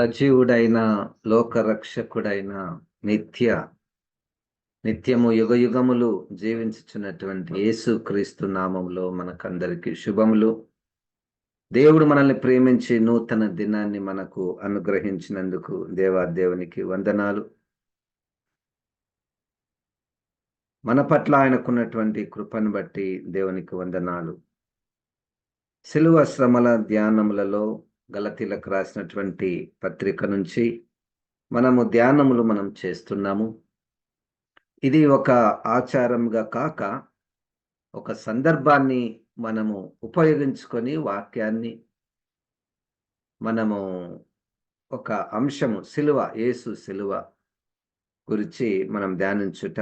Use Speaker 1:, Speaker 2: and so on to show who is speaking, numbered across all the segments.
Speaker 1: సజీవుడైన లోకరక్షకుడైన నిత్య నిత్యము యుగ యుగములు జీవించుచున్నటువంటి యేసు క్రీస్తు నామంలో మనకందరికీ శుభములు. దేవుడు మనల్ని ప్రేమించి నూతన దినాన్ని మనకు అనుగ్రహించినందుకు దేవాదేవునికి వందనాలు. మన పట్ల ఆయనకున్నటువంటి కృపను బట్టి దేవునికి వందనాలు. శిలువ శ్రమల ధ్యానములలో గలతీలకు రాసినటువంటి పత్రిక నుంచి మనము ధ్యానములు మనం చేస్తున్నాము. ఇది ఒక ఆచారంగా కాక ఒక సందర్భాన్ని మనము ఉపయోగించుకొని వాక్యాన్ని మనము ఒక అంశము సిలువ యేసు సిలువ గురించి మనం ధ్యానించుట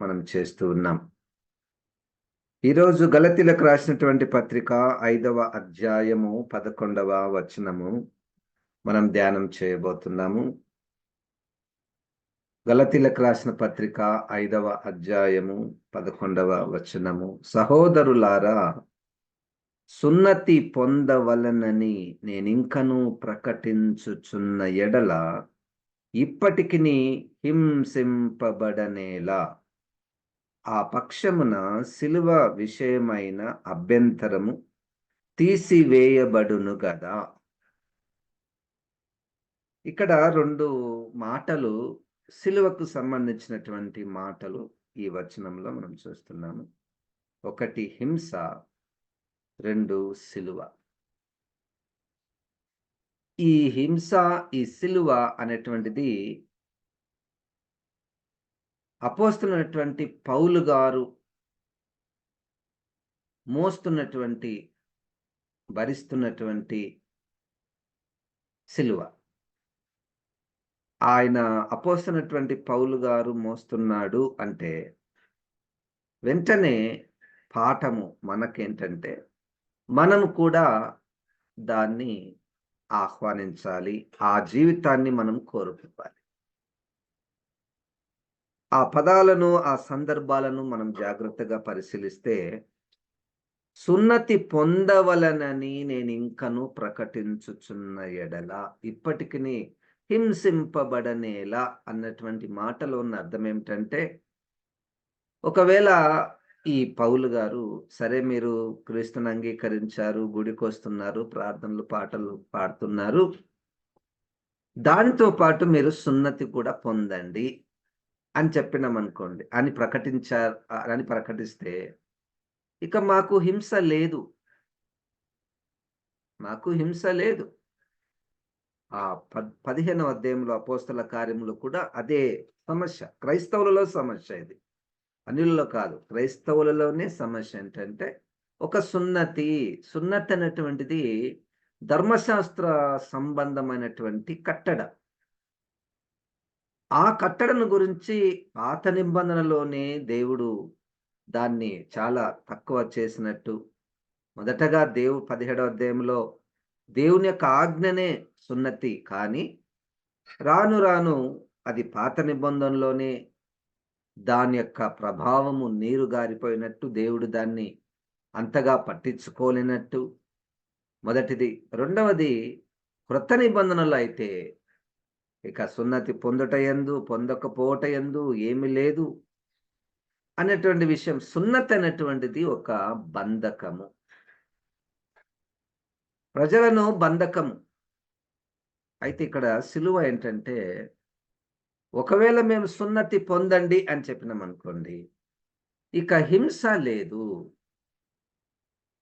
Speaker 1: మనం చేస్తూ ఉన్నాం. ఈరోజు గలతీలకు రాసినటువంటి పత్రిక ఐదవ అధ్యాయము పదకొండవ వచనము. మనం ధ్యానం చేయబోతున్నాము. గలతీలకు రాసిన పత్రిక ఐదవ అధ్యాయము పదకొండవ వచనము. సహోదరులారా సున్నతి పొందవలనని నేనింకను ప్రకటించుచున్న ఎడల ఇప్పటికి హింసింపబడనేలా ఆ పక్షమున సిలువ విషయమైన అభ్యంతరము తీసివేయబడును గదా. ఇక్కడ రెండు మాటలు సిలువకు సంబంధించినటువంటి మాటలు ఈ వచనంలో మనం చూస్తున్నాము. ఒకటి హింస రెండు సిలువ. ఈ హింస ఈ సిలువ అనేటువంటిది అపోస్తున్నటువంటి పౌలు గారు మోస్తున్నటువంటి భరిస్తున్నటువంటి సిలువ. ఆయన అపోస్తున్నటువంటి పౌలు గారు మోస్తున్నాడు అంటే వెంటనే పాఠము మనకేంటంటే మనము కూడా దాన్ని ఆహ్వానించాలి ఆ జీవితాన్ని మనం కోరుకోవాలి. ఆ పదాలను ఆ సందర్భాలను మనం జాగ్రత్తగా పరిశీలిస్తే సున్నతి పొందవలనని నేను ఇంకను ప్రకటించుచున్న ఎడల ఇప్పటికి హింసింపబడనేలా అన్నటువంటి మాటలో ఉన్న అర్థం ఏమిటంటే ఒకవేళ ఈ పౌలు గారు సరే మీరు క్రీస్తుని అంగీకరించారు గుడికి వస్తున్నారు ప్రార్థనలు పాటలు పాడుతున్నారు దానితో పాటు మీరు సున్నతి కూడా పొందండి. అని చెప్పినాం అనుకోండి అని ప్రకటించారు అని ప్రకటిస్తే ఇక మాకు హింస లేదు. మాకు హింస లేదు. ఆ పద్ పదిహేనవ అధ్యాయంలో అపోస్తల కార్యంలో కూడా అదే సమస్య. క్రైస్తవులలో సమస్య ఇది. అన్యులలో కాదు. క్రైస్తవులలోనే సమస్య ఏంటంటే ఒక సున్నతి. సున్నతి అనేటువంటిది ధర్మశాస్త్ర సంబంధమైనటువంటి కట్టడ. ఆ కట్టడను గురించి పాత నిబంధనలోనే దేవుడు దాన్ని చాలా తక్కువ చేసినట్టు. మొదటగా దేవు పదిహేడవ అధ్యాయంలో దేవుని యొక్క ఆజ్ఞనే సున్నతి కానీ రాను రాను అది పాత నిబంధనలోనే దాని యొక్క ప్రభావము నీరు గారిపోయినట్టు దేవుడు దాన్ని అంతగా పట్టించుకోలేనట్టు. మొదటిది. రెండవది క్రొత్త నిబంధనలు అయితే ఇక సున్నతి పొందుట ఎందు పొందకపోవట ఎందు ఏమి లేదు అనేటువంటి విషయం. సున్నతి అనేటువంటిది ఒక బంధకము. ప్రజలను బంధకము. అయితే ఇక్కడ సిలువ ఏంటంటే ఒకవేళ మేము సున్నతి పొందండి అని చెప్పినాం అనుకోండి ఇక హింస లేదు.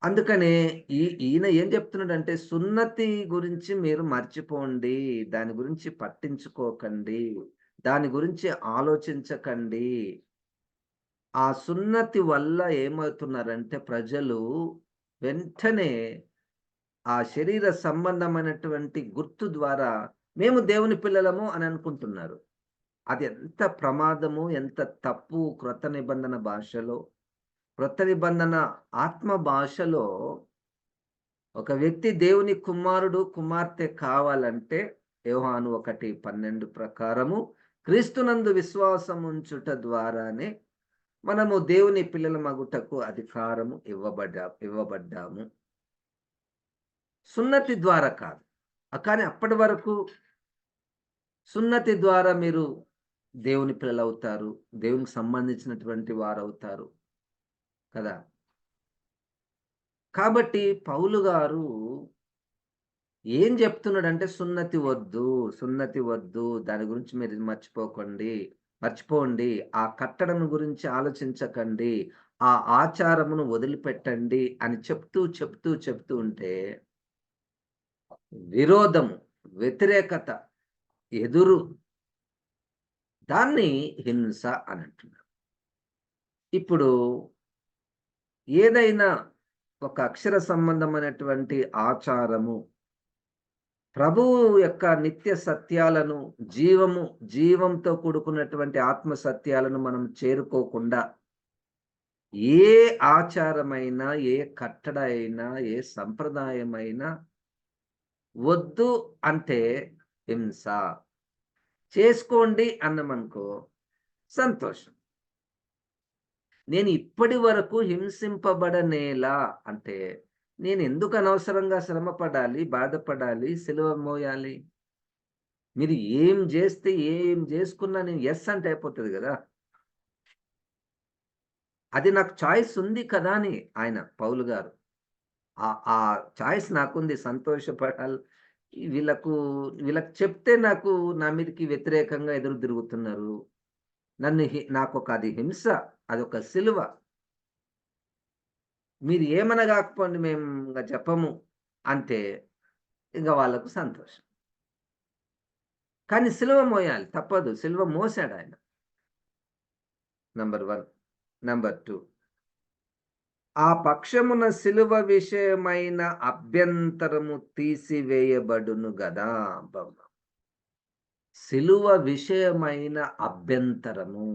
Speaker 1: అందుకనే ఈ ఈయన ఏం చెప్తున్నాడంటే సున్నతి గురించి మీరు మర్చిపోండి దాని గురించి పట్టించుకోకండి దాని గురించి ఆలోచించకండి. ఆ సున్నతి వల్ల ఏమవుతున్నారంటే ప్రజలు వెంటనే ఆ శరీర సంబంధమైనటువంటి గుర్తు ద్వారా మేము దేవుని పిల్లలము అని అనుకుంటున్నారు. అది ఎంత ప్రమాదము ఎంత తప్పు క్రొత్త నిబంధన భాషలో. క్రొత్త నిబంధన ఆత్మ భాషలో ఒక వ్యక్తి దేవుని కుమారుడు కుమార్తె కావాలంటే యోహాను ఒకటి పన్నెండు ప్రకారము క్రీస్తునందు విశ్వాసం ఉంచుట ద్వారానే మనము దేవుని పిల్లల మగుటకు అధికారము ఇవ్వబడ్డా ఇవ్వబడ్డాము. సున్నతి ద్వారా కాదు. కానీ అప్పటి వరకు సున్నతి ద్వారా మీరు దేవుని పిల్లలు అవుతారు దేవునికి సంబంధించినటువంటి వారు అవుతారు కదా. కాబట్టి పౌలు గారు ఏం చెప్తున్నాడంటే సున్నతి వద్దు సున్నతి వద్దు దాని గురించి మీరు మర్చిపోకండి మర్చిపోండి ఆ కట్టడం గురించి ఆలోచించకండి ఆ ఆచారమును వదిలిపెట్టండి అని చెప్తూ చెప్తూ చెప్తూ ఉంటే విరోధము వ్యతిరేకత ఎదురు. దాన్ని హింస అని అంటున్నారు. ఇప్పుడు ఏదైనా ఒక అక్షర సంబంధమైనటువంటి ఆచారము ప్రభువు యొక్క నిత్య సత్యాలను జీవము జీవంతో కూడుకున్నటువంటి ఆత్మ సత్యాలను మనం చేరుకోకుండా ఏ ఆచారమైనా ఏ కట్టడ అయినా ఏ సంప్రదాయమైనా వద్దు అంటే హింస. చేసుకోండి అన్నమనుకో సంతోషం. నేను ఇప్పటి వరకు హింసింపబడనేలా అంటే నేను ఎందుకు అనవసరంగా శ్రమ పడాలి బాధపడాలి సెలవు మోయాలి? మీరు ఏం చేస్తే ఏం చేసుకున్నా నేను ఎస్ అంటే అయిపోతుంది కదా. అది నాకు చాయిస్ ఉంది కదా అని ఆయన పౌలు గారు. ఆ చాయిస్ నాకుంది సంతోషపడాలి. వీళ్ళకు వీళ్ళకి చెప్తే నాకు నా మీదకి వ్యతిరేకంగా ఎదురు తిరుగుతున్నారు. నన్ను నాకు ఒక అది హింస అది ఒక సిలువ. మీరు ఏమనగాకపోండి కాకపోండి మేము ఇంకా చెప్పము అంటే ఇంకా వాళ్ళకు సంతోషం. కానీ సిలువ మోయాలి తప్పదు. సిలువ మోసాడు ఆయన. Number one. Number two. ఆ పక్షమున సిలువ విషయమైన అభ్యంతరము తీసివేయబడును గదా బొమ్మ సిలువ విషయమైన అభ్యంతరము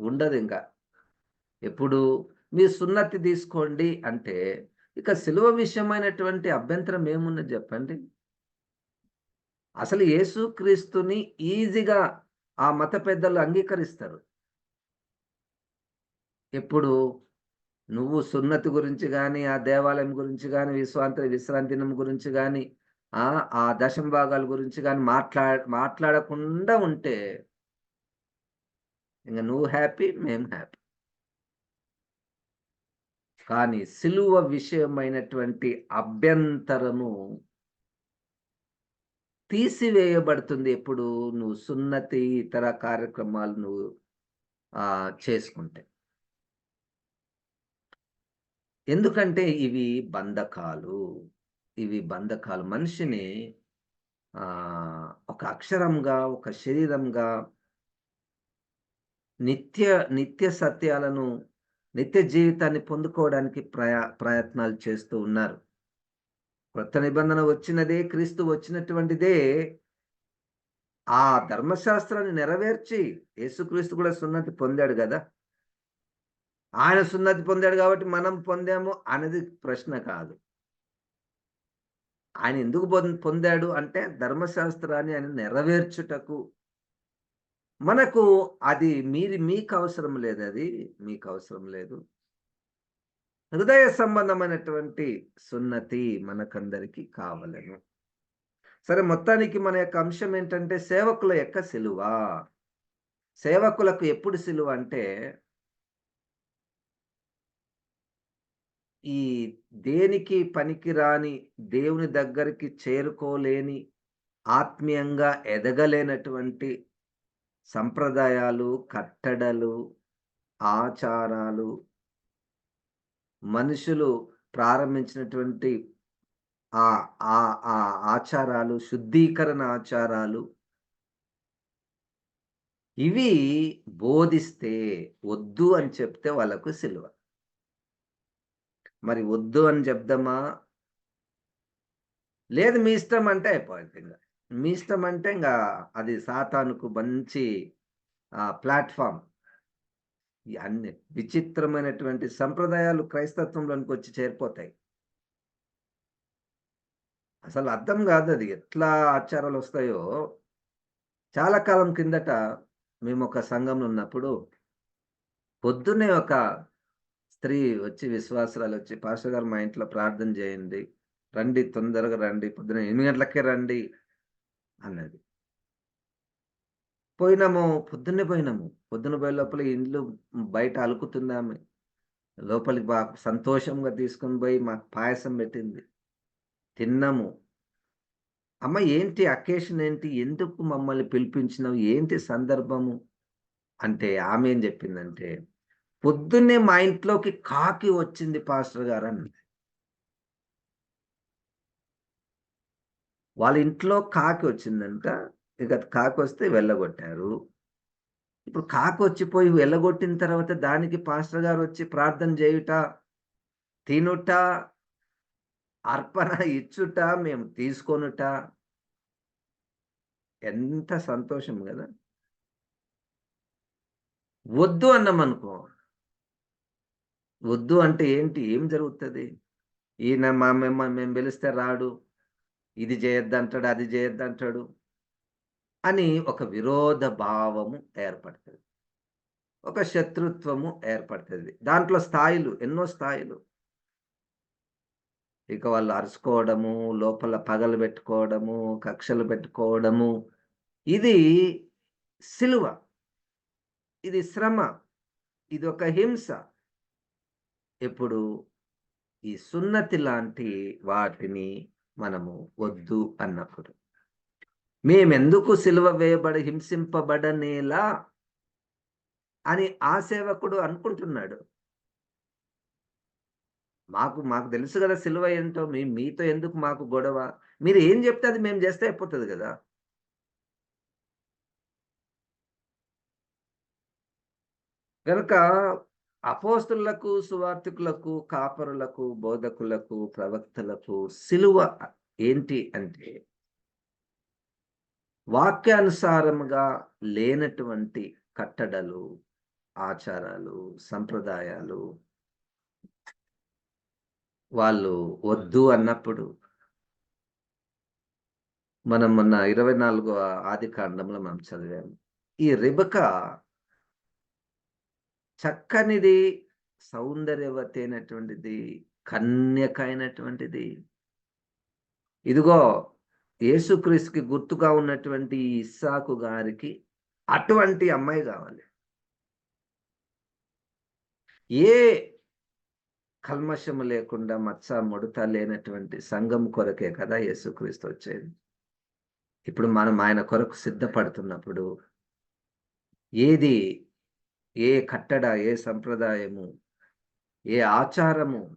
Speaker 1: ఉండదు ఇంకా. ఎప్పుడు మీ సున్నతి తీసుకోండి అంటే ఇక సిలువ విషయమైనటువంటి అభ్యంతరం ఏమున్నది చెప్పండి? అసలు యేసుక్రీస్తుని ఈజీగా ఆ మత పెద్దలు అంగీకరిస్తారు. ఎప్పుడు నువ్వు సున్నతి గురించి కానీ ఆ దేవాలయం గురించి కానీ విశ్వాంతి విశ్రాంతినం గురించి కానీ ఆ దశం భాగాల గురించి కానీ మాట్లా మాట్లాడకుండా ఉంటే ఇంకా నువ్వు హ్యాపీ మేము హ్యాపీ. కానీ సిలువ విషయమైనటువంటి అభ్యంతరము తీసివేయబడుతుంది ఎప్పుడు నువ్వు సున్నతి ఇతర కార్యక్రమాలు నువ్వు చేసుకుంటే. ఎందుకంటే ఇవి బంధకాలు. ఇవి బంధకాలు. మనిషిని ఒక అక్షరంగా ఒక శరీరంగా నిత్య నిత్య సత్యాలను నిత్య జీవితాన్ని పొందుకోవడానికి ప్రయా ప్రయత్నాలు చేస్తూ ఉన్నారు. కొత్త నిబంధన వచ్చినదే క్రీస్తు వచ్చినటువంటిదే ఆ ధర్మశాస్త్రాన్ని నెరవేర్చి యేసుక్రీస్తు కూడా సున్నతి పొందాడు కదా. ఆయన సున్నతి పొందాడు కాబట్టి మనం పొందాము అనేది ప్రశ్న కాదు. ఆయన ఎందుకు పొందాడు అంటే ధర్మశాస్త్రాన్ని ఆయన నెరవేర్చుటకు. మనకు అది మీరు మీకు అవసరం లేదు అది మీకు అవసరం లేదు. హృదయ సంబంధమైనటువంటి సున్నతి మనకందరికీ కావలను. సరే మొత్తానికి మన యొక్క అంశం ఏంటంటే సేవకుల యొక్క సిలువ. సేవకులకు ఎప్పుడు సిలువ అంటే ఈ దేనికి పనికిరాని దేవుని దగ్గరికి చేరుకోలేని ఆత్మీయంగా ఎదగలేనటువంటి సంప్రదాయాలు కట్టడలు ఆచారాలు మనుషులు ప్రారంభించినటువంటి ఆ ఆ ఆచారాలు శుద్ధీకరణ ఆచారాలు ఇవి బోధిస్తే వద్దు అని చెప్తే వాళ్ళకు సిలువ. మరి వద్దు అని చెప్దామా? లేదు మీ ఇష్టం అంటే అయిపోయింది ఇంకా. మీ ఇష్టం అంటే ఇంకా అది సాతానుకు మంచి ప్లాట్ఫామ్. అన్ని విచిత్రమైనటువంటి సంప్రదాయాలు క్రైస్తత్వంలోనికి వచ్చి చేరిపోతాయి. అసలు అర్థం కాదు అది. ఎట్లా ఆచారాలు వస్తాయో. చాలా కాలం కిందట మేము ఒక సంఘంలో ఉన్నప్పుడు పొద్దున్నే ఒక స్త్రీ వచ్చి విశ్వాసాలు వచ్చి పాస్టర్ గారు మా ఇంట్లో ప్రార్థన చేయండి. రండి తొందరగా రండి. పొద్దున ఎనిమిది గంటలకే రండి. అన్నది. పోయినాము పొద్దున్నే పోయినాము. పొద్దున్న పోయే లోపల ఇండ్లు బయట అలుకుతుంది లోపలికి బాగా సంతోషంగా తీసుకొని పోయి మాకు పాయసం పెట్టింది. తిన్నాము. అమ్మ ఏంటి అకేషన్ ఏంటి? ఎందుకు మమ్మల్ని పిలిపించినావు? ఏంటి సందర్భము? అంటే ఆమె ఏం చెప్పిందంటే పొద్దున్నే మా ఇంట్లోకి కాకి వచ్చింది పాస్టర్ గారు అన్నది వాళ్ళ ఇంట్లో కాకి వచ్చిందంట. ఇక కాకి వస్తే వెళ్ళగొట్టారు. ఇప్పుడు కాకి వచ్చిపోయి వెళ్ళగొట్టిన తర్వాత దానికి పాస్టర్ గారు వచ్చి ప్రార్థన చేయుట తినుట అర్పణ ఇచ్చుట మేము తీసుకొనుట. ఎంత సంతోషం కదా. వద్దు అన్నామనుకో వద్దు అంటే ఏంటి? ఏం జరుగుతుంది? ఈయన మా మేము మేము పిలిస్తే రాడు. ఇది చేయొద్దంటాడు అది చేయొద్దంటాడు అని ఒక విరోధ భావము ఏర్పడుతుంది. ఒక శత్రుత్వము ఏర్పడుతుంది. దాంట్లో స్థాయిలు ఎన్నో స్థాయిలు. ఇక వాళ్ళు అరుచుకోవడము లోపల పగలు పెట్టుకోవడము కక్షలు పెట్టుకోవడము. ఇది సిలువ. ఇది శ్రమ. ఇది ఒక హింస. ఇప్పుడు ఈ సున్నతి లాంటి వాటిని మనము వద్దు అన్నప్పుడు. మేమెందుకు సిలువ వేయబడి హింసింపబడనేలా అని ఆ సేవకుడు అనుకుంటున్నాడు. మాకు మాకు తెలుసు కదా సిలువ ఏంటో మీ మీతో ఎందుకు మాకు గొడవ? మీరు ఏం చెప్తే అది మేము చేస్తే అయిపోతుంది కదా. కనుక అపోస్తులకు సువార్థికులకు కాపరులకు బోధకులకు ప్రవక్తలకు సిలువ ఏంటి అంటే వాక్యానుసారముగా లేనటువంటి కట్టడలు ఆచారాలు సంప్రదాయాలు వాళ్ళు వద్దు అన్నప్పుడు మనం మొన్న ఇరవై నాలుగో ఆది కాండంలో మనం చదివాము. ఈ రిబక చక్కనిది సౌందర్యవతి అయినటువంటిది కన్యక అయినటువంటిది ఇదిగో యేసుక్రీస్తుకి గుర్తుగా ఉన్నటువంటి ఇస్సాకు గారికి అటువంటి అమ్మాయి కావాలి. ఏ కల్మషము లేకుండా మత్స ముడత లేనటువంటి సంఘం కొరకే కదా యేసుక్రీస్తు వచ్చేది. ఇప్పుడు మనం ఆయన కొరకు సిద్ధపడుతున్నప్పుడు ఏది ఏ కట్టడ ఏ సంప్రదాయము ఏ ఆచారము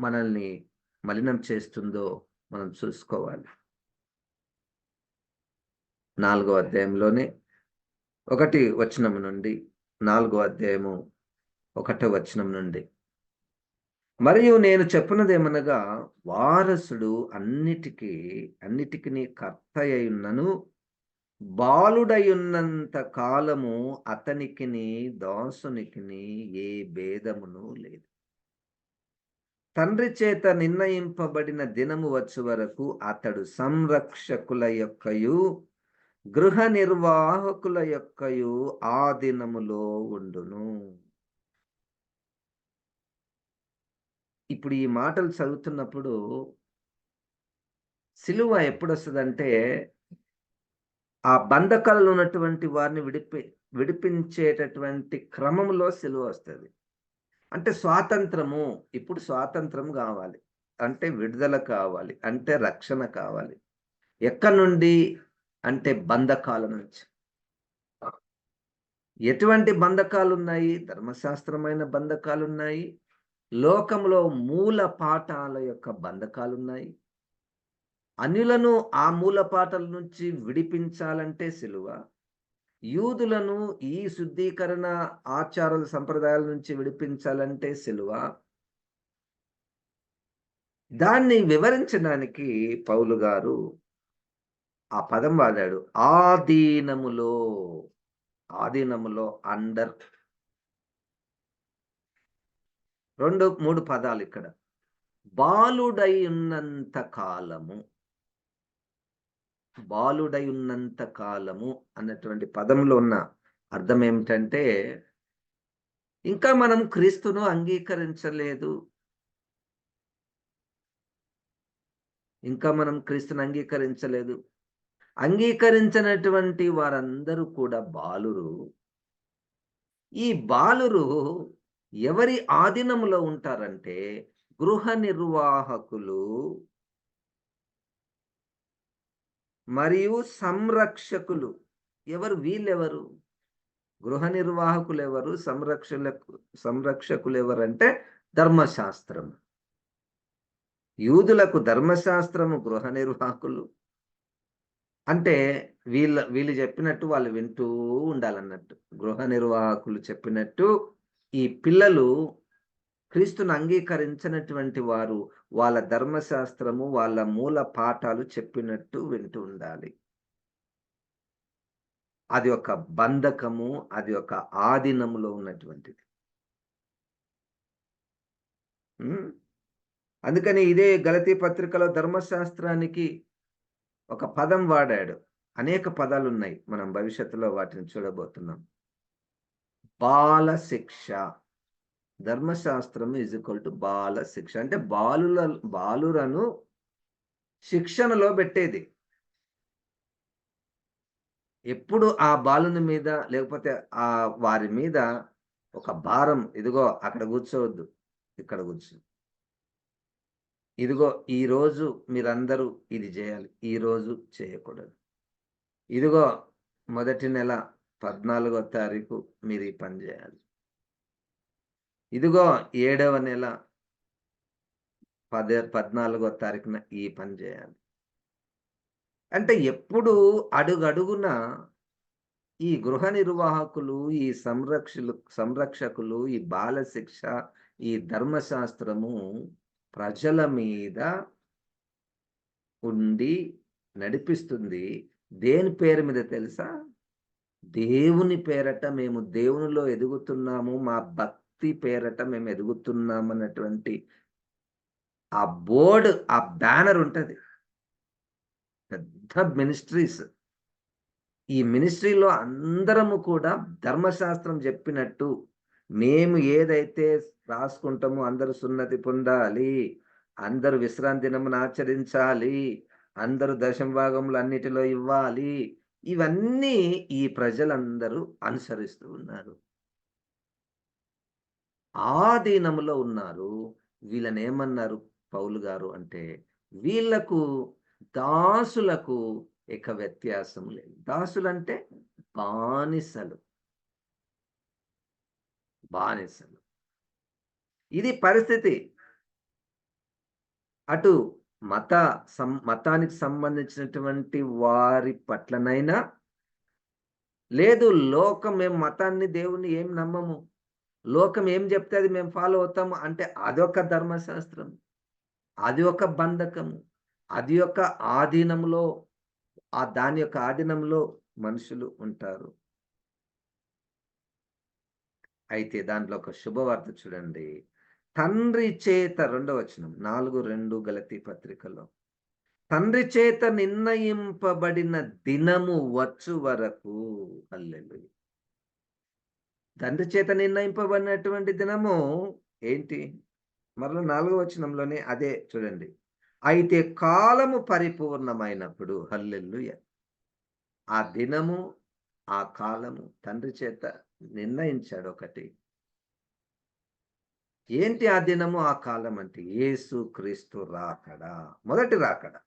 Speaker 1: మనల్ని మలినం చేస్తుందో మనం చూసుకోవాలి. నాలుగో అధ్యాయంలోనే ఒకటి వచనం నుండి నాలుగో అధ్యాయము ఒకటో వచనం నుండి. మరియు నేను చెప్పినదేమనగా వారసుడు అన్నిటికీ అన్నిటికీ కర్త ఉన్నను బాలుడయున్నంత కాలము అతనికిని దాసునికిని ఏ భేదమును లేదు. తండ్రి చేత నిర్ణయింపబడిన దినము వచ్చు వరకు అతడు సంరక్షకుల యొక్కయు గృహ నిర్వాహకుల యొక్కయు ఆ దినములో ఉండును. ఇప్పుడు ఈ మాటలు చదువుతున్నప్పుడు సిలువ ఎప్పుడు వస్తుందంటే ఆ బంధకాలలో ఉన్నటువంటి వారిని విడిపి విడిపించేటటువంటి క్రమంలో సెలవు వస్తుంది. అంటే స్వాతంత్రము ఇప్పుడు స్వాతంత్రం కావాలి. అంటే విడుదల కావాలి. అంటే రక్షణ కావాలి. ఎక్కడి నుండి? అంటే బంధకాల నుంచి. ఎటువంటి బంధకాలు ఉన్నాయి ధర్మశాస్త్రమైన బంధకాలు ఉన్నాయి లోకంలో మూల పాఠాల యొక్క బంధకాలు ఉన్నాయి అనిలను ఆ మూల పాటల నుంచి విడిపించాలంటే సిలువ యూదులను ఈ శుద్ధీకరణ ఆచారాల సంప్రదాయాల నుంచి విడిపించాలంటే సిలువ. దాన్ని వివరించడానికి పౌలు గారు ఆ పదం వాడాడు ఆధీనములో ఆధీనములో అండర్ రెండు మూడు పదాలు ఇక్కడ. బాలుడై ఉన్నంత కాలము బాలుడై ఉన్నంత కాలము అన్నటువంటి పదంలో ఉన్న అర్థం ఏమిటంటే ఇంకా మనం క్రీస్తును అంగీకరించలేదు. ఇంకా మనం క్రీస్తుని అంగీకరించలేదు. అంగీకరించినటువంటి వారందరూ కూడా బాలురు. ఈ బాలురు ఎవరి ఆధీనంలో ఉంటారంటే గృహ నిర్వాహకులు మరియు సంరక్షకులు. ఎవరు? వీళ్ళెవరు? గృహ నిర్వాహకులు ఎవరు సంరక్షలకు సంరక్షకులు ఎవరంటే ధర్మశాస్త్రం యూదులకు ధర్మశాస్త్రము గృహ నిర్వాహకులు. అంటే వీళ్ళ వీళ్ళు చెప్పినట్టు వాళ్ళు వింటూ ఉండాలన్నట్టు. గృహ నిర్వాహకులు చెప్పినట్టు ఈ పిల్లలు క్రీస్తును అంగీకరించినటువంటి వారు వాళ్ళ ధర్మశాస్త్రము వాళ్ళ మూల పాఠాలు చెప్పినట్టు వింటూ ఉండాలి. అది ఒక బంధకము అది ఒక ఆధీనములో ఉన్నటువంటిది. అందుకని ఇదే గలతీ పత్రికలో ధర్మశాస్త్రానికి ఒక పదం వాడాడు. అనేక పదాలు ఉన్నాయి మనం భవిష్యత్తులో వాటిని చూడబోతున్నాం. బాల శిక్ష ధర్మశాస్త్రం ఈజ్ ఈక్వల్ టు బాల శిక్ష. అంటే బాలుల బాలురను శిక్షణలో పెట్టేది. ఎప్పుడు ఆ బాలుని మీద లేకపోతే ఆ వారి మీద ఒక భారం ఇదిగో అక్కడ కూర్చోవద్దు ఇక్కడ కూర్చో. ఇదిగో ఈరోజు మీరందరూ ఇది చేయాలి ఈరోజు చేయకూడదు. ఇదిగో మొదటి నెల పద్నాలుగో తారీఖు మీరు ఈ పని చేయాలి. ఇదిగో ఏడవ నెల పదే పద్నాలుగో తారీఖున ఈ పని చేయాలి. అంటే ఎప్పుడు అడుగడుగున ఈ గృహ నిర్వాహకులు ఈ సంరక్షలు సంరక్షకులు ఈ బాలశిక్ష ఈ ధర్మశాస్త్రము ప్రజల మీద ఉండి నడిపిస్తుంది. దేని పేరు మీద తెలుసా? దేవుని పేరట మేము దేవునిలో ఎదుగుతున్నాము. మా భక్తి భక్తి పేరట మేము ఎదుగుతున్నాం అన్నటువంటి ఆ బోర్డు ఆ బ్యానర్ ఉంటుంది. పెద్ద మినిస్ట్రీస్. ఈ మినిస్ట్రీలో అందరము కూడా ధర్మశాస్త్రం చెప్పినట్టు మేము ఏదైతే రాసుకుంటామో అందరూ సున్నతి పొందాలి అందరూ విశ్రాంతి దినమును ఆచరించాలి అందరూ దశం భాగములు అన్నిటిలో ఇవ్వాలి ఇవన్నీ ఈ ప్రజలందరూ అనుసరిస్తూ ఉన్నారు. ఆధీనంలో ఉన్నారు. వీళ్ళని ఏమన్నారు పౌలు గారు అంటే వీళ్ళకు దాసులకు ఇక వ్యత్యాసం లేదు. దాసులు అంటే బానిసలు. బానిసలు. ఇది పరిస్థితి. అటు మత సం మతానికి సంబంధించినటువంటి వారి పట్లనైనా లేదు లోకం మేము మతాన్ని దేవుణ్ణి ఏం నమ్మము. లోకం ఏం చెప్తే అది మేము ఫాలో అవుతాము అంటే అదొక ధర్మశాస్త్రం అది ఒక బంధకము అది యొక్క ఆధీనంలో ఆ దాని యొక్క ఆధీనంలో మనుషులు ఉంటారు. అయితే దాంట్లో ఒక శుభవార్త చూడండి. తండ్రి చేత రెండవ వచనం నాలుగు రెండు గలతీ పత్రికలో తండ్రి చేత నిర్ణయింపబడిన దినము వచ్చు వరకు అల్లెలు తండ్రి చేత నిర్ణయింపబడినటువంటి దినము ఏంటి? మరల నాలుగో వచనంలోనే అదే చూడండి. అయితే కాలము పరిపూర్ణమైనప్పుడు హల్లెల్లుయ ఆ దినము ఆ కాలము తండ్రి చేత నిర్ణయించాడు ఒకటి. ఏంటి ఆ దినము ఆ కాలం అంటే? ఏసు క్రీస్తు రాకడా. మొదటి రాకడా.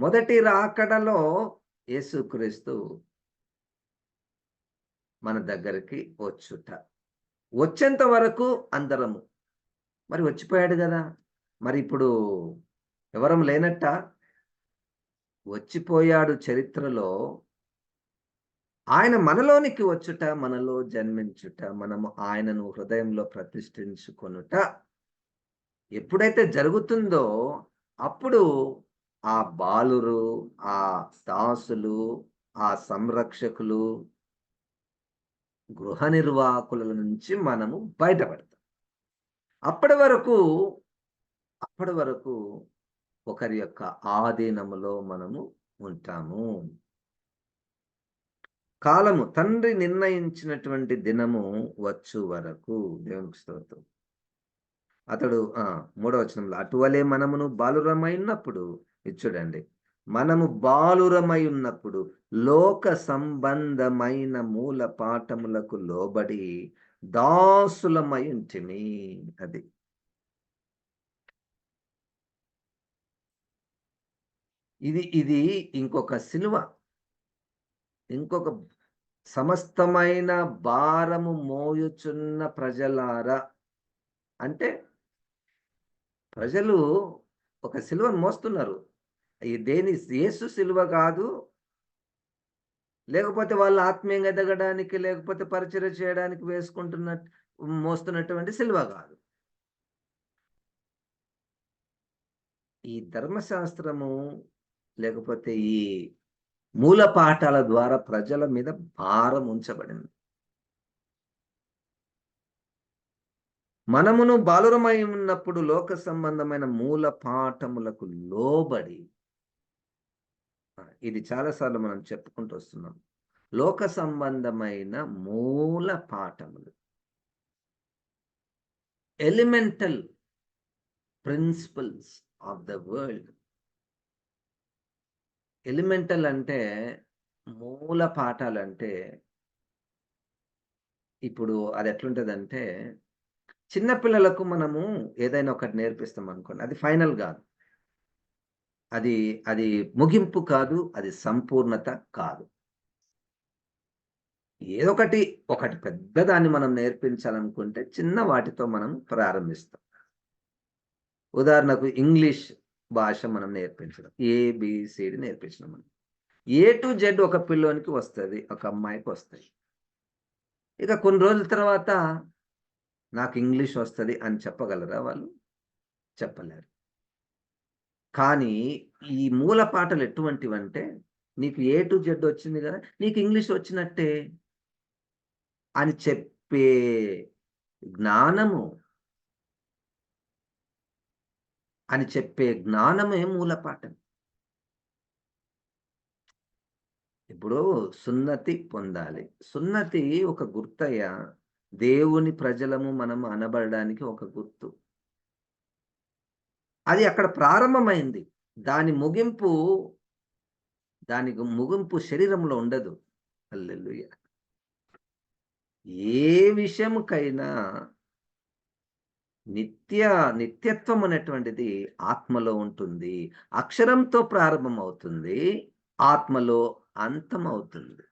Speaker 1: మొదటి రాకడలో యేసుక్రీస్తు మన దగ్గరికి వచ్చుట. వచ్చేంత వరకు అందరము. మరి వచ్చిపోయాడు కదా. మరి ఇప్పుడు ఎవరం లేనట్ట? వచ్చిపోయాడు చరిత్రలో. ఆయన మనలోనికి వచ్చుట మనలో జన్మించుట మనము ఆయనను హృదయంలో ప్రతిష్ఠించుకొనుట. ఎప్పుడైతే జరుగుతుందో అప్పుడు ఆ బాలురు ఆ దాసులు ఆ సంరక్షకులు గృహ నిర్వాహకుల నుంచి మనము బయటపడతాం. అప్పటి వరకు అప్పటి వరకు ఒకరి యొక్క ఆధీనములో మనము ఉంటాము. కాలము తండ్రి నిర్ణయించినటువంటి దినము వచ్చు వరకు. దేవునికి స్తోత్రం. అతడు ఆ మూడవ వచనంలో అటువలే మనమును బాలురమైనప్పుడు ఇది చూడండి. మనము బాలురమై ఉన్నప్పుడు లోక సంబంధమైన మూల పాఠములకు లోబడి దాసులమై ఉంటిమి అది. ఇది ఇది ఇంకొక సిలువ. ఇంకొక సమస్తమైన భారము మోయుచున్న ప్రజలారా. అంటే ప్రజలు ఒక సిలువను మోస్తున్నారు. దేని యేసు సిలువ కాదు. లేకపోతే వాళ్ళు ఆత్మీయంగా ఎదగడానికి లేకపోతే పరిచయం చేయడానికి వేసుకుంటున్న మోస్తున్నటువంటి సిలువ కాదు. ఈ ధర్మశాస్త్రము లేకపోతే ఈ మూల పాఠాల ద్వారా ప్రజల మీద భారం ఉంచబడింది. మనమును బాలురమై ఉన్నప్పుడు లోక సంబంధమైన మూల పాఠములకు లోబడి ఇది చాలాసార్లు మనం చెప్పుకుంటూ వస్తున్నాం. లోక సంబంధమైన మూల పాఠములు. Elemental principles of the world elemental అంటే మూల పాఠాలు అంటే ఇప్పుడు అది ఎట్లుంటుందంటే చిన్నపిల్లలకు మనము ఏదైనా ఒకటి నేర్పిస్తాం అనుకోండి. అది ఫైనల్ కాదు. అది అది ముగింపు కాదు అది సంపూర్ణత కాదు. ఏదొకటి ఒకటి పెద్దదాన్ని మనం నేర్పించాలనుకుంటే చిన్న వాటితో మనం ప్రారంభిస్తాం. ఉదాహరణకు ఇంగ్లీష్ భాష మనం నేర్పించడం ఏబిసిడి నేర్పించడం మనం. ఏ టు జెడ్ ఒక పిల్లోనికి వస్తుంది ఒక అమ్మాయికి వస్తాయి ఇక కొన్ని రోజుల తర్వాత నాకు ఇంగ్లీష్ వస్తుంది అని చెప్పగలరా వాళ్ళు? చెప్పలేరు. కానీ ఈ మూల పాటలు ఎటువంటివంటే నీకు ఏ టు జెడ్ వచ్చింది కదా నీకు ఇంగ్లీష్ వచ్చినట్టే అని చెప్పే జ్ఞానము. అని చెప్పే జ్ఞానమే మూల పాఠం. ఇప్పుడు సున్నతి పొందాలి. సున్నతి ఒక గుర్తయ్య. దేవుని ప్రజలము మనం అనబడడానికి ఒక గుర్తు. అది అక్కడ ప్రారంభమైంది. దాని ముగింపు దానికి ముగింపు శరీరంలో ఉండదు. అల్లెలుయ్య ఏ విషయముకైనా నిత్య నిత్యత్వం అనేటువంటిది ఆత్మలో ఉంటుంది. అక్షరంతో ప్రారంభమవుతుంది. ఆత్మలో అంతమవుతుంది.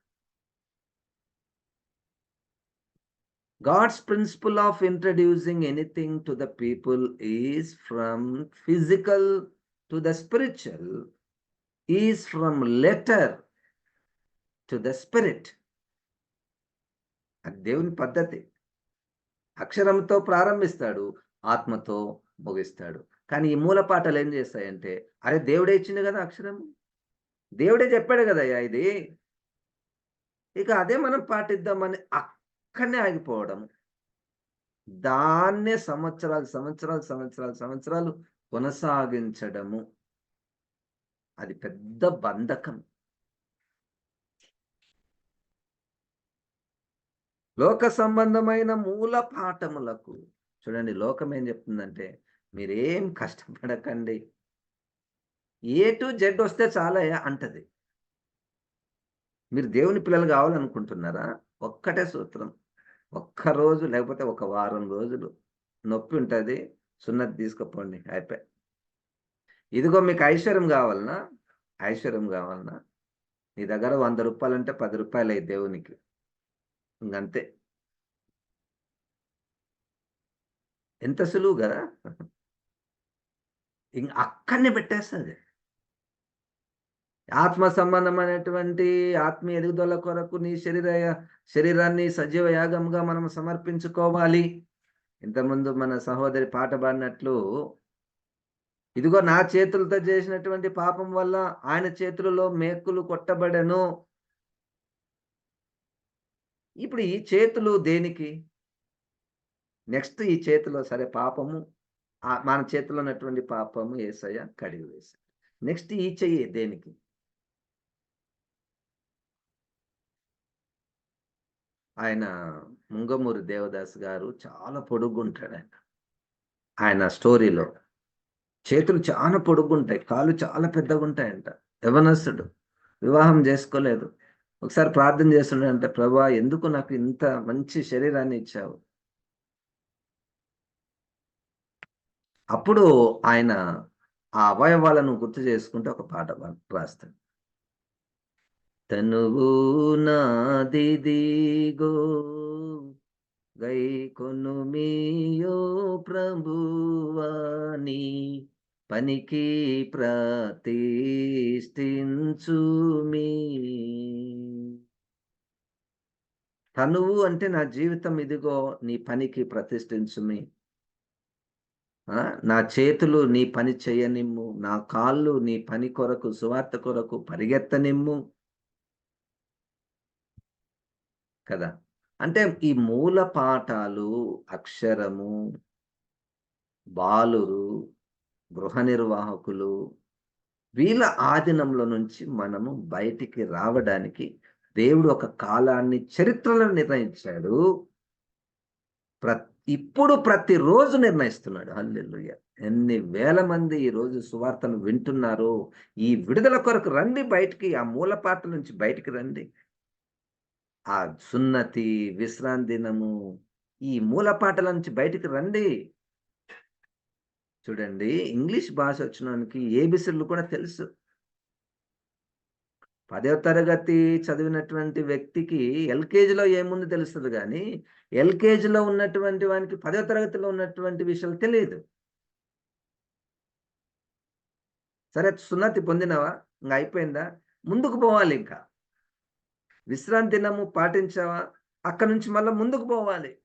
Speaker 1: God's principle of introducing anything to the people is from physical to the spiritual, is from letter to the spirit. అది దేవుని పద్ధతి అక్షరంతో ప్రారంభిస్తాడు ఆత్మతో ముగిస్తాడు కానీ ఈ మూల పాటలు ఏం చేస్తాయంటే అరే దేవుడే ఇచ్చింది కదా అక్షరం దేవుడే చెప్పాడు కదయ్యా ఇది ఇక అదే మనం పాటిద్దామని అక్కడనే ఆగిపోవడం. దాన్నే సంవత్సరాలు సంవత్సరాలు సంవత్సరాలు సంవత్సరాలు కొనసాగించడము. అది పెద్ద బంధకం. లోక సంబంధమైన మూల పాఠములకు చూడండి లోకం ఏం చెప్తుందంటే మీరేం కష్టపడకండి. ఏ టు జెడ్ వస్తే చాలా అంటది. మీరు దేవుని పిల్లలు కావాలనుకుంటున్నారా? ఒక్కటే సూత్రం. ఒక్క రోజు లేకపోతే ఒక వారం రోజులు నొప్పి ఉంటుంది సున్నతి తీసుకుపోండి అయిపోయి. ఇదిగో మీకు ఐశ్వర్యం కావాలన్నా ఐశ్వర్యం కావాలన్నా నీ దగ్గర వంద రూపాయలు అంటే పది రూపాయలు అయ్యి దేవునికి. ఇంకంతే. ఎంత సులువు కదా? ఇంక అక్కడనే పెట్టేస్తుంది. ఆత్మ సంబంధమైనటువంటి ఆత్మీయ ఎదుగుదల కొరకు నీ శరీర శరీరాన్ని సజీవ యాగంగా మనం సమర్పించుకోవాలి. ఇంతకుముందు మన సహోదరి పాట పాడినట్లు ఇదిగో నా చేతులతో చేసినటువంటి పాపం వల్ల ఆయన చేతులలో మేకులు కొట్టబడను. ఇప్పుడు ఈ చేతులు దేనికి? నెక్స్ట్ ఈ చేతిలో సరే పాపము మన చేతిలో ఉన్నటువంటి పాపము ఏసయ్య కడిగి వేసాడు నెక్స్ట్ ఈ చెయ్యి దేనికి? ఆయన ముంగమూరి దేవదాస్ గారు చాలా పొడుగుంటాడు ఆయన. ఆయన స్టోరీలో చేతులు చాలా పొడుగుంటాయి కాళ్ళు చాలా పెద్దగా ఉంటాయంట యవనస్తుడు వివాహం చేసుకోలేదు. ఒకసారి ప్రార్థన చేస్తుండే ప్రభా ఎందుకు నాకు ఇంత మంచి శరీరాన్ని ఇచ్చావు? అప్పుడు ఆయన ఆ అవయవాలను గుర్తు చేసుకుంటే ఒక పాట రాస్తాడు. తనువు నాదిదిగో గై కొను మీయో ప్రభువాని పనికి ప్రతిష్ఠించుమి తనువు అంటే నా జీవితం ఇదిగో నీ పనికి ప్రతిష్ఠించుమి నా చేతులు నీ పని చేయనిమ్ము నా కాళ్ళు నీ పని కొరకు సువార్త కొరకు పరిగెత్తనిమ్ము. కదా. అంటే ఈ మూల పాఠాలు అక్షరము బాలురు గృహ నిర్వాహకులు వీళ్ళ ఆధీనంలో నుంచి మనము బయటికి రావడానికి దేవుడు ఒక కాలాన్ని చరిత్రలో నిర్ణయించాడు. ప్రతి ఇప్పుడు ప్రతిరోజు నిర్ణయిస్తున్నాడు. హల్లెల్లుయ్య ఎన్ని వేల మంది ఈ రోజు సువార్తను వింటున్నారు ఈ విడుదల కొరకు రండి బయటికి ఆ మూలపాట నుంచి బయటికి రండి. ఆ సున్నతి విశ్రాంతి దినము ఈ మూలపాటల నుంచి బయటికి రండి. చూడండి ఇంగ్లీష్ భాష వచ్చినానికి ఏబిసిడ్లు కూడా తెలుసు. పదో తరగతి చదివినటువంటి వ్యక్తికి ఎల్కేజీలో ఏముంది తెలుస్తుంది కానీ ఎల్కేజీలో ఉన్నటువంటి వానికి పదో తరగతిలో ఉన్నటువంటి విషయాలు తెలియదు సరే సున్నతి పొందినవా? ఇంకా అయిపోయిందా? ముందుకు పోవాలి ఇంకా. విశ్రాంతి దినము పాటించావా? అక్కడి నుంచి మళ్ళీ ముందుకు పోవాలి.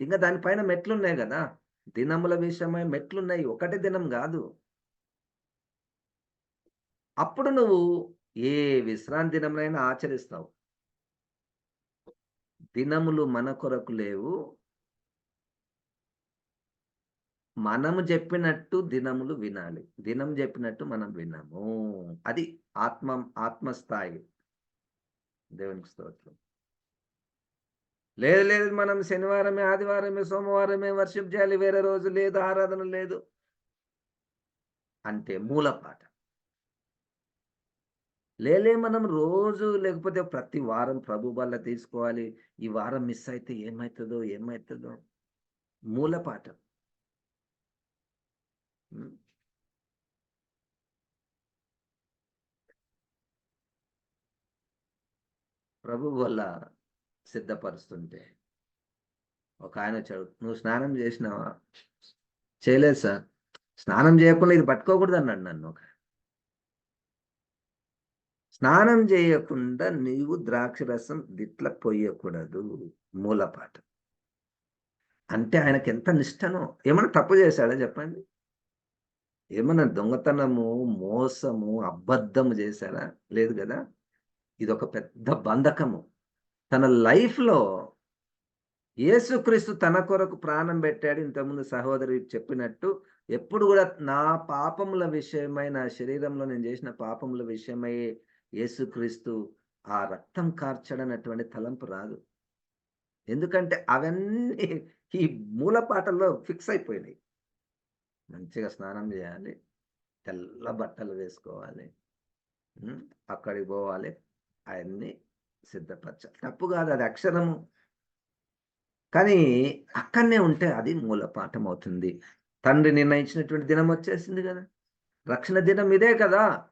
Speaker 1: ఇంకా దానిపైన మెట్లున్నాయి కదా. దినముల విషయమై మెట్లున్నాయి. ఒకటి దినం కాదు. అప్పుడు నువ్వు ఏ విశ్రాంతి దినములైనా ఆచరిస్తావు. దినములు మన కొరకు లేవు. మనము చెప్పినట్టు దినములు వినాలి. దినం చెప్పినట్టు మనం వినము. అది ఆత్మ ఆత్మస్థాయి. దేవునికి స్తోత్రం. లేదు లేదు మనం శనివారమే ఆదివారమే సోమవారమే వర్షిప్ చేయాలి వేరే రోజు లేదు ఆరాధన లేదు అంటే మూలపాట లేలే మనం రోజు లేకపోతే ప్రతి వారం ప్రభు వల్ల తీసుకోవాలి ఈ వారం మిస్ అయితే ఏమవుతుందో ఏమవుతుందో మూలపాట ప్రభు వల్ల సిద్ధపరుస్తుంటే. ఒక ఆయన వచ్చాడు నువ్వు స్నానం చేసినావా? చేయలేదు సార్. స్నానం చేయకుండా ఇది పట్టుకోకూడదు అన్నాడు నన్ను ఒక స్నానం చేయకుండా నీవు ద్రాక్ష రసం దిట్ల పొయ్యకూడదు మూలపాట అంటే ఆయనకి ఎంత నిష్టనో. ఏమైనా తప్పు చేశాడా చెప్పండి. ఏమైనా దొంగతనము మోసము అబద్ధము చేశాడా? లేదు కదా. ఇది ఒక పెద్ద బంధకము. తన లైఫ్లో యేసుక్రీస్తు తన కొరకు ప్రాణం పెట్టాడు. ఇంతకుముందు సహోదరి చెప్పినట్టు ఎప్పుడు కూడా నా పాపముల విషయమై నా శరీరంలో నేను చేసిన పాపముల విషయమై యేసుక్రీస్తు ఆ రక్తం కార్చడనటువంటి తలంపు రాదు. ఎందుకంటే అవన్నీ ఈ మూలపాటల్లో ఫిక్స్ అయిపోయినాయి. మంచిగా స్నానం చేయాలి తెల్ల బట్టలు వేసుకోవాలి అక్కడికి పోవాలి. అవన్నీ సిద్ధపరచాలి. తప్పు కాదు అది అక్షరము. కానీ అక్కడనే ఉంటే అది మూల పాఠం అవుతుంది. తండ్రి నిర్ణయించినటువంటి దినం వచ్చేసింది కదా. రక్షణ దినం ఇదే కదా.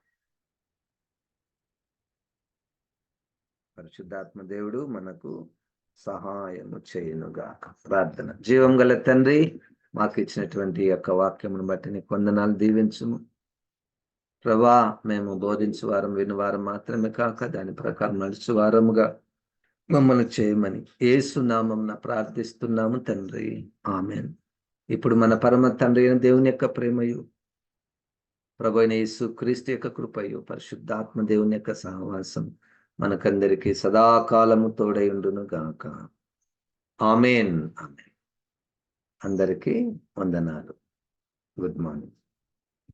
Speaker 1: పరిశుద్ధాత్మ దేవుడు మనకు సహాయము చేయనుగాక. ప్రార్థన. జీవం గల తండ్రి మాకు ఇచ్చినటువంటి యొక్క వాక్యమును బట్టి నీ కొందనాలు దీవించుము. ప్రభా మేము బోధించేవారం వారం మాత్రమే కాక దాని ప్రకారం నడిచేవారముగా మమ్మల్ని చేయమని ఏసునామం ప్రార్థిస్తున్నాము తండ్రి. ఆమెన్. ఇప్పుడు మన పరమ తండ్రి అయిన దేవుని యొక్క ప్రేమయు ప్రభు అయిన యేసు క్రీస్తు యొక్క కృపయు పరిశుద్ధాత్మ దేవుని యొక్క సహవాసం మనకందరికీ సదాకాలము తోడైండును గాక. ఆమెన్. ఆమెన్. అందరికీ వందనాలు. Good morning.